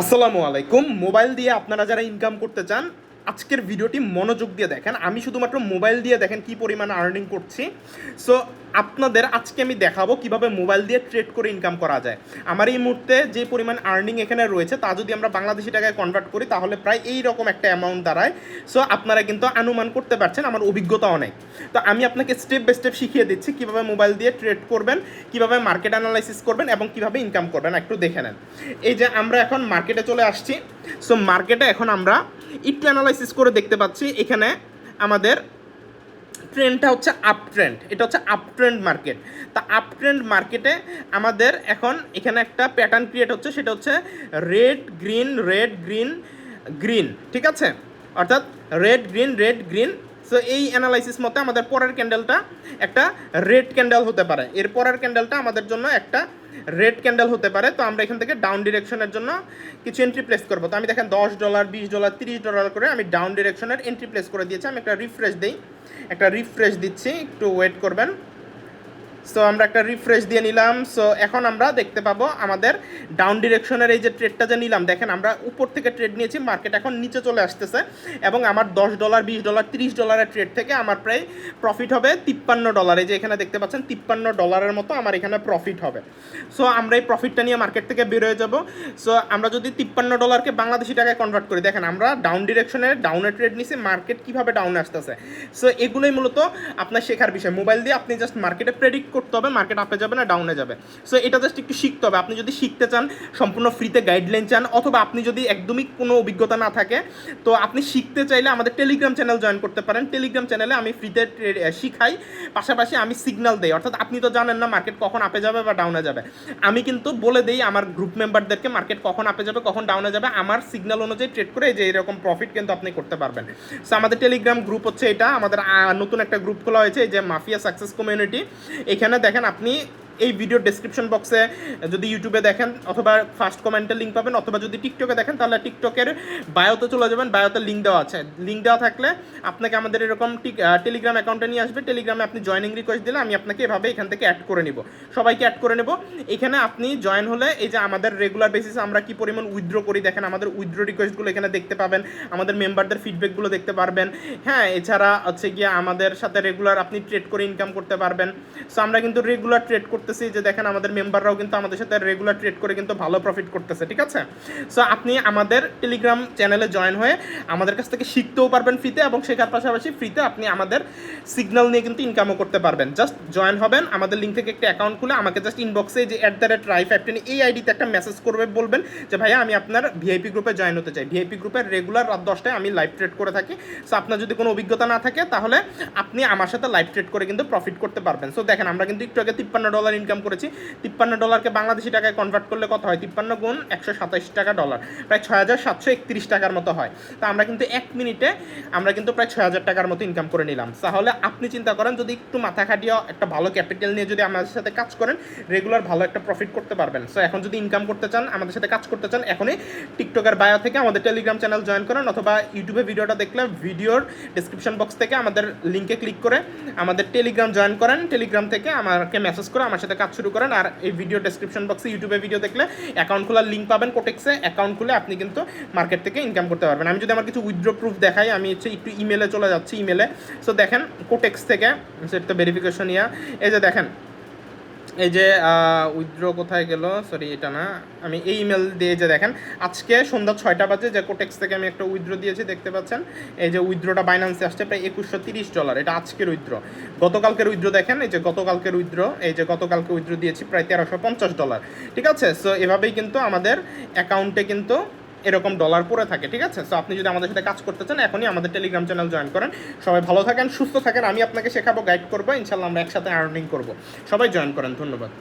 আসসালামু আলাইকুম। মোবাইল দিয়ে আপনারা যারা ইনকাম করতে চান আজকের ভিডিওটি মনোযোগ দিয়ে দেখেন। আমি শুধুমাত্র মোবাইল দিয়ে দেখেন কি পরিমাণ আর্নিং করছি। সো আপনাদের আজকে আমি দেখাবো কীভাবে মোবাইল দিয়ে ট্রেড করে ইনকাম করা যায়। আমার এই মুহূর্তে যে পরিমাণ আর্নিং এখানে রয়েছে, তা যদি আমরা বাংলাদেশি টাকায় কনভার্ট করি, তাহলে প্রায় এই রকম একটা অ্যামাউন্ট দাঁড়ায়। সো আপনারা কিন্তু অনুমান করতে পারছেন, আমার অভিজ্ঞতা অনেক। তো আমি আপনাকে স্টেপ বাই স্টেপ শিখিয়ে দিচ্ছি কীভাবে মোবাইল দিয়ে ট্রেড করবেন, কীভাবে মার্কেট অ্যানালাইসিস করবেন এবং কীভাবে ইনকাম করবেন। একটু দেখে নেন। এই যে আমরা এখন মার্কেটে চলে আসছি। সো মার্কেটে এখন আমরা একটু অ্যানালাইসিস করে দেখতে পাচ্ছি। এখানে আমাদের ট্রেন্ডটা হচ্ছে আপ ট্রেন্ড এটা হচ্ছে আপ ট্রেন্ড মার্কেট তা আপ ট্রেন্ড মার্কেটে আমাদের এখন এখানে একটা প্যাটার্ন ক্রিয়েট হচ্ছে। সেটা হচ্ছে red green red green green ঠিক আছে? অর্থাৎ red green red green so এই অ্যানালাইসিস মতে আমাদের পরের ক্যান্ডেলটা একটা রেড ক্যান্ডেল হতে পারে। এর পরের ক্যান্ডেলটা আমাদের জন্য একটা রেড ক্যান্ডেল হতে পারে, তো আমরা এখান থেকে ডাউন ডিরেকশনের জন্য কিছু এন্ট্রি প্লেস করব। তো আমি দেখেন দশ ডলার, বিশ ডলার, তিরিশ ডলার করে আমি ডাউন ডিরেকশনের এন্ট্রি প্লেস করে দিয়েছি। আমি একটা রিফ্রেশ দিই, একটা রিফ্রেশ দিচ্ছি, একটু ওয়েট করবেন। সো আমরা একটা রিফ্রেশ দিয়ে নিলাম। সো এখন আমরা দেখতে পাবো আমাদের ডাউন ডিরেকশনের এই যে ট্রেডটা যে নিলাম, দেখেন আমরা উপর থেকে ট্রেড নিয়েছি মার্কেট এখন নিচে চলে আসতেছে এবং আমার দশ ডলার বিশ ডলার তিরিশ ডলারের ট্রেড থেকে আমার প্রায় প্রফিট হবে তিপ্পান্ন ডলার এই যে এখানে দেখতে পাচ্ছেন, তিপ্পান্ন ডলারের মতো আমার এখানে প্রফিট হবে। সো আমরা এই প্রফিটটা নিয়ে মার্কেট থেকে বেরোয় যাব। সো আমরা যদি তিপ্পান্ন ডলারকে বাংলাদেশি টাকায় কনভার্ট করি, দেখেন আমরা ডাউন ডিরেকশনে ডাউনে ট্রেড নিছি মার্কেট কীভাবে ডাউনে আসতেছে। সো এগুলোই মূলত আপনার শেখার বিষয়। মোবাইল দিয়ে আপনি জাস্ট মার্কেটে প্রেডিক্ট করতে হবে মার্কেট আপে যাবে না ডাউনে যাবে। সো এটা জাস্ট একটু শিখতে হবে। আপনি যদি শিখতে চান, সম্পূর্ণ ফ্রিতে গাইডলাইন চান, অথবা আপনি যদি একদমই কোনো অভিজ্ঞতা না থাকে, তো আপনি শিখতে চাইলে আমাদের টেলিগ্রাম চ্যানেল জয়েন করতে পারেন। টেলিগ্রাম চ্যানেলে আমি ফ্রিতে শিখাই, পাশাপাশি আমি সিগনাল দেই। অর্থাৎ আপনি তো জানেন না মার্কেট কখন আপে যাবে বা ডাউনে যাবে। আমি কিন্তু বলে দিই আমার গ্রুপ মেম্বারদেরকে মার্কেট কখন আপে যাবে, কখন ডাউনে যাবে। আমার সিগনাল অনুযায়ী ট্রেড করে যে এরকম প্রফিট কিন্তু আপনি করতে পারবেন। সো আমাদের টেলিগ্রাম গ্রুপ হচ্ছে এটা। আমাদের নতুন একটা গ্রুপ খোলা হয়েছে, এই যে মাফিয়া সাকসেস কমিউনিটি এখানে দেখেন আপনি এই ভিডিও ডেসক্রিপশন বক্সে যদি ইউটিউবে দেখেন অথবা ফার্স্ট কমেন্টে লিঙ্ক পাবেন, অথবা যদি টিকটকে দেখেন, তাহলে টিকটকের বায়োতে চলে যাবেন বায়োতে লিঙ্ক দেওয়া আছে। লিঙ্ক দেওয়া থাকলে আপনাকে আমাদের এরকম টেলিগ্রাম অ্যাকাউন্টে নিয়ে আসবে। টেলিগ্রামে আপনি জয়েনিং রিকোয়েস্ট দিলে আমি আপনাকে এভাবে এখান থেকে অ্যাড করে নিব। সবাইকে অ্যাড করে নেব। এখানে আপনি জয়েন হলে এই যে আমাদের রেগুলার বেসিসে আমরা কি পরিমাণ উইথড্র করি, দেখেন আমাদের উইথড্র রিকোয়েস্টগুলো এখানে দেখতে পাবেন, আমাদের মেম্বারদের ফিডব্যাকগুলো দেখতে পারবেন। হ্যাঁ এছাড়া হচ্ছে গিয়ে আমাদের সাথে রেগুলার আপনি ট্রেড করে ইনকাম করতে পারবেন। সো আমরা কিন্তু রেগুলার ট্রেড করতেছি যে দেখেন আমাদের মেম্বাররাও কিন্তু আমাদের সাথে রেগুলার ট্রেড করে কিন্তু ভালো প্রফিট করতেছে, ঠিক আছে? সো আপনি আমাদের টেলিগ্রাম চ্যানেলে জয়েন হয়ে আমাদের কাছ থেকে শিখতেও পারবেন ফ্রিতে এবং শেখার পাশাপাশি ফ্রিতে আপনি আমাদের সিগন্যাল নিয়ে কিন্তু ইনকামও করতে পারবেন। জাস্ট জয়েন হবেন, আমাদের লিঙ্ক থেকে একটা অ্যাকাউন্ট খুলে আমাকে জাস্ট ইনবক্সে যে at the rate try five ten এই আইডিতে একটা মেসেজ করবে, বলবেন যে, ভাইয়া, আমি আপনার ভিআইপি গ্রুপে জয়েন হতে চাই। ভিআইপি গ্রুপের রেগুলার রাত দশটায় আমি লাইভ ট্রেড করে থাকি। সো আপনার যদি কোনো অভিজ্ঞতা না থাকে, তাহলে আপনি আমার সাথে লাইভ ট্রেড করে কিন্তু প্রফিট করতে পারবেন। সো দেখেন, আমরা কিন্তু একটু আগে তিপ্পান্ন ডলার ইনকাম করেছি। তিপ্পান্ন ডলারকে বাংলাদেশি টাকায় কনভার্ট করলে কত হয়? তিপ্পান্ন গুণ একশো সাতাইশ টাকা ডলার প্রায় ছয় হাজার সাতশো একত্রিশ টাকার মতো হয়। তো আমরা কিন্তু এক মিনিটে, আমরা কিন্তু প্রায় ছয় হাজার টাকার মতো ইনকাম করে নিলাম। তাহলে আপনি চিন্তা করেন, যদি একটু মাথা খাটিয়ে একটা ভালো ক্যাপিটাল নিয়ে যদি আমাদের সাথে কাজ করেন রেগুলার ভালো একটা প্রফিট করতে পারবেন। সো এখন যদি ইনকাম করতে চান, আমাদের সাথে কাজ করতে চান, এখনই টিকটকের বায়ো থেকে আমাদের টেলিগ্রাম চ্যানেল জয়েন করেন অথবা ইউটিউবে ভিডিওটা দেখলে ভিডিওর ডিসক্রিপশন বক্স থেকে আমাদের লিঙ্কে ক্লিক করে আমাদের টেলিগ্রাম জয়েন করেন। টেলিগ্রাম থেকে আমাকে মেসেজ করে আমার সাথে কাজ শুরু করেন আর এই ভিডিও ডেসক্রিপশন বক্সে ইউটিউবে ভিডিও দেখলে অ্যাকাউন্ট খোলার লিঙ্ক পাবেন কোটেক্সে অ্যাকাউন্ট খুলে আপনি কিন্তু মার্কেট থেকে ইনকাম করতে পারবেন। আমি যদি আমার কিছু উইথড্র প্রুফ দেখাই, আমি হচ্ছে একটু ইমেলে চলে যাচ্ছি ইমেলে সো দেখেন কোটেক্স থেকে সেটা ভেরিফিকেশন ইয়া এই যে দেখেন এই যে উইথড্র কোথায় গেল? সরি এটা না। আমি এই ইমেল দিয়ে যে দেখেন, আজকে সন্ধ্যা ছয়টা বাজে, যে কোটেক্স থেকে আমি একটা উইথড্র দিয়েছি, দেখতে পাচ্ছেন? এই যে উইথড্রটা বাইন্যান্সে আসছে, প্রায় একুশশো তিরিশ ডলার এটা আজকের উইথড্র। গতকালকের উইথড্র দেখেন, এই যে গতকালকের উইথড্র, এই যে গতকালকে উইথড্র দিয়েছি, প্রায় তেরোশো পঞ্চাশ ডলার ঠিক আছে? সো এভাবেই কিন্তু আমাদের অ্যাকাউন্টে কিন্তু এরকম ডলার পড়ে থাকে, ঠিক আছে? সো আপনি যদি আমাদের সাথে কাজ করতে চান, এখনই আমাদের টেলিগ্রাম চ্যানেল জয়েন করেন। সবাই ভালো থাকেন, সুস্থ থাকেন, আমি আপনাকে শেখাবো গাইড করব, ইনশাল্লাহ আমরা একসাথে আর্নিং করব। সবাই জয়েন করেন, ধন্যবাদ।